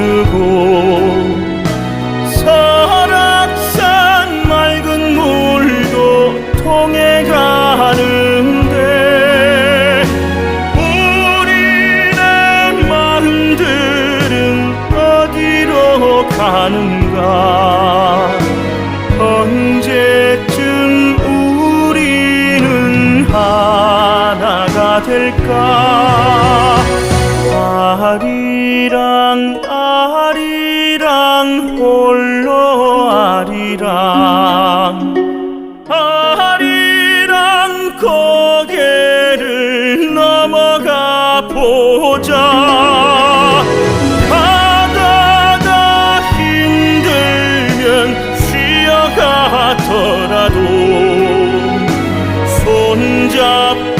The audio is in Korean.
흐르고 설악산 맑은 물도 통해 가는데 우리의 마음들은 어디로 가는가? 언제쯤 우리는 하나가 될까? 아리랑 아리랑 홀로 아리랑. 아리랑 고개를 넘어가 보자. 바다가 힘들면 쉬어가더라도 손잡